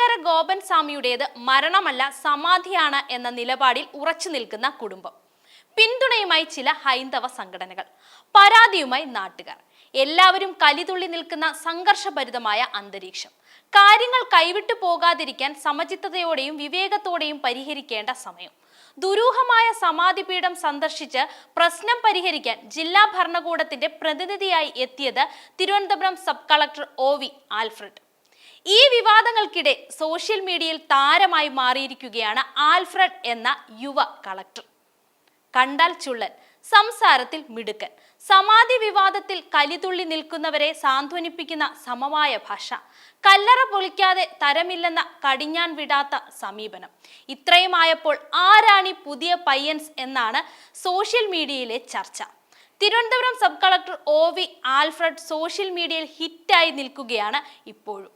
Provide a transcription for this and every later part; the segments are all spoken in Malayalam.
നെയ്യാറ്റിൻകര ഗോപൻ സ്വാമിയുടേത് മരണമല്ല സമാധിയാണ് എന്ന നിലപാടിൽ ഉറച്ചു നിൽക്കുന്ന കുടുംബം. പിന്തുണയുമായി ചില ഹൈന്ദവ സംഘടനകൾ പരാതിയുമായി നാട്ടുകാർ എല്ലാവരും കലിതുള്ളി നിൽക്കുന്ന സംഘർഷഭരിതമായ അന്തരീക്ഷം. കാര്യങ്ങൾ കൈവിട്ടു പോകാതിരിക്കാൻ സമചിത്തതയോടെയും വിവേകത്തോടെയും പരിഹരിക്കേണ്ട സമയം. ദുരൂഹമായ സമാധിപീഠം സന്ദർശിച്ച് പ്രശ്നം പരിഹരിക്കാൻ ജില്ലാ ഭരണകൂടത്തിന്റെ പ്രതിനിധിയായി എത്തിയത് Thiruvananthapuram sub collector O V Alfred. ഈ വിവാദങ്ങൾക്കിടെ സോഷ്യൽ മീഡിയയിൽ താരമായി മാറിയിരിക്കുകയാണ് ആൽഫ്രഡ് എന്ന യുവ കളക്ടർ. കണ്ടാൽ ചുള്ളൻ സംസാരത്തിൽ മിടുക്കൻ സമാധി വിവാദത്തിൽ കലിതുള്ളി നിൽക്കുന്നവരെ സാന്ത്വനിപ്പിക്കുന്ന സമവായ ഭാഷ കല്ലറ പൊളിക്കാതെ തരമില്ലെന്ന കടിഞ്ഞാൻ വിടാത്ത സമീപനം. ഇത്രയുമായപ്പോൾ ആരാണി പുതിയ പയ്യൻസ് എന്നാണ് സോഷ്യൽ മീഡിയയിലെ ചർച്ച. Thiruvananthapuram sub collector O V Alfred social മീഡിയയിൽ ഹിറ്റായി നിൽക്കുകയാണ് ഇപ്പോഴും.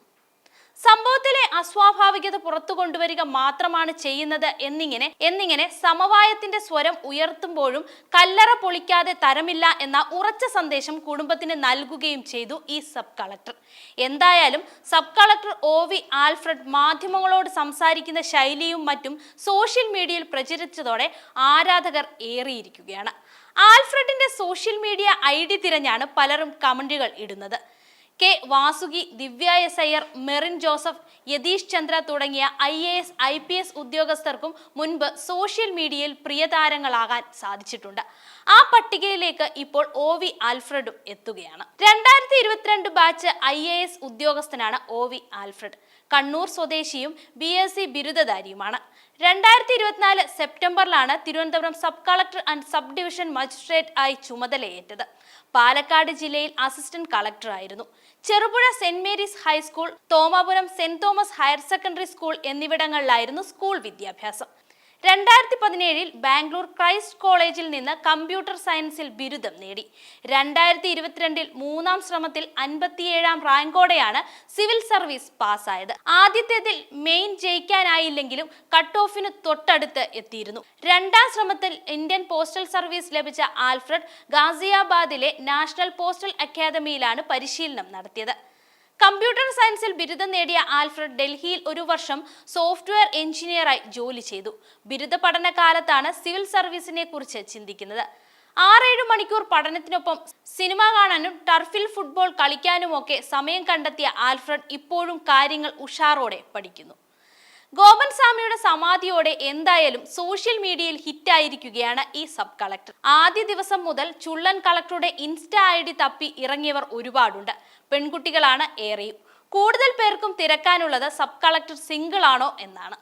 സംഭവത്തിലെ അസ്വാഭാവികത പുറത്തു കൊണ്ടുവരിക മാത്രമാണ് ചെയ്യുന്നത് എന്നിങ്ങനെ എന്നിങ്ങനെ സമവായത്തിന്റെ സ്വരം ഉയർത്തുമ്പോഴും കല്ലറ പൊളിക്കാതെ തരമില്ല എന്ന ഉറച്ച സന്ദേശം കുടുംബത്തിന് നൽകുകയും ചെയ്തു ഈ സബ് കളക്ടർ. എന്തായാലും sub collector O V Alfred മാധ്യമങ്ങളോട് സംസാരിക്കുന്ന ശൈലിയും മറ്റും സോഷ്യൽ മീഡിയയിൽ പ്രചരിച്ചതോടെ ആരാധകർ ഏറിയിരിക്കുകയാണ്. ആൽഫ്രഡിന്റെ സോഷ്യൽ മീഡിയ ഐ ഡി തിരഞ്ഞാണ് പലരും കമന്റുകൾ ഇടുന്നത്. K Vasuki Divya S Iyer Merin Joseph Yatheesh Chandra തുടങ്ങിയ I A S I P S ഉദ്യോഗസ്ഥർക്കും മുൻപ് സോഷ്യൽ മീഡിയയിൽ പ്രിയതാരങ്ങളാകാൻ സാധിച്ചിട്ടുണ്ട്. ആ പട്ടികയിലേക്ക് ഇപ്പോൾ ഒ വി ആൽഫ്രഡും എത്തുകയാണ്. രണ്ടായിരത്തി ഇരുപത്തിരണ്ട് ബാച്ച് ഐ എ എസ് ഉദ്യോഗസ്ഥനാണ് ഒ വി ആൽഫ്രഡ്. കണ്ണൂർ സ്വദേശിയും ബി എസ് സി ബിരുദധാരിയുമാണ്. രണ്ടായിരത്തി ഇരുപത്തിനാല് സെപ്റ്റംബറിലാണ് Thiruvananthapuram sub collector and sub division magistrate ആയി ചുമതലയേറ്റത്. പാലക്കാട് ജില്ലയിൽ assistant കളക്ടറായിരുന്നു. Cherupuzha Saint Mary's high school Thomapuram Saint Thomas higher secondary school എന്നിവിടങ്ങളിലായിരുന്നു school വിദ്യാഭ്യാസം. രണ്ടായിരത്തി പതിനേഴിൽ ബാംഗ്ലൂർ ക്രൈസ്റ്റ് കോളേജിൽ നിന്ന് കമ്പ്യൂട്ടർ സയൻസിൽ ബിരുദം നേടി. രണ്ടായിരത്തി ഇരുപത്തിരണ്ടിൽ മൂന്നാം ശ്രമത്തിൽ അൻപത്തിയേഴാം റാങ്കോടെയാണ് സിവിൽ സർവീസ് പാസ്സായത്. ആദ്യത്തേതിൽ മെയിൻ ജയിക്കാനായില്ലെങ്കിലും കട്ട് ഓഫിന് തൊട്ടടുത്ത് എത്തിയിരുന്നു. രണ്ടാം ശ്രമത്തിൽ ഇന്ത്യൻ പോസ്റ്റൽ സർവീസ് ലഭിച്ച ആൽഫ്രഡ് ഗാസിയാബാദിലെ നാഷണൽ പോസ്റ്റൽ അക്കാദമിയിലാണ് പരിശീലനം നടത്തിയത്. കമ്പ്യൂട്ടർ സയൻസിൽ ബിരുദം നേടിയ ആൽഫ്രഡ് ഡൽഹിയിൽ ഒരു വർഷം സോഫ്റ്റ്വെയർ എഞ്ചിനീയറായി ജോലി ചെയ്തു. ബിരുദ പഠന കാലത്താണ് സിവിൽ സർവീസിനെ കുറിച്ച് ചിന്തിക്കുന്നത്. ആറേഴ് മണിക്കൂർ പഠനത്തിനൊപ്പം സിനിമ കാണാനും ടർഫിൽ ഫുട്ബോൾ കളിക്കാനുമൊക്കെ സമയം കണ്ടെത്തിയ ആൽഫ്രഡ് ഇപ്പോഴും കാര്യങ്ങൾ ഉഷാറോടെ പഠിക്കുന്നു. ഗോപൻ സ്വാമിയുടെ സമാധിയോടെ എന്തായാലും സോഷ്യൽ മീഡിയയിൽ ഹിറ്റായിരിക്കുകയാണ് ഈ സബ് കളക്ടർ. ആദ്യ ദിവസം മുതൽ ചുള്ളൻ കളക്ടറുടെ ഇൻസ്റ്റ ഐ ഡി തപ്പി ഇറങ്ങിയവർ ഒരുപാടുണ്ട്. പെൺകുട്ടികളാണ് ഏറെയും. കൂടുതൽ പേർക്കും തിരക്കാനുള്ളത് സബ് കളക്ടർ സിംഗിൾ ആണോ എന്നാണ്.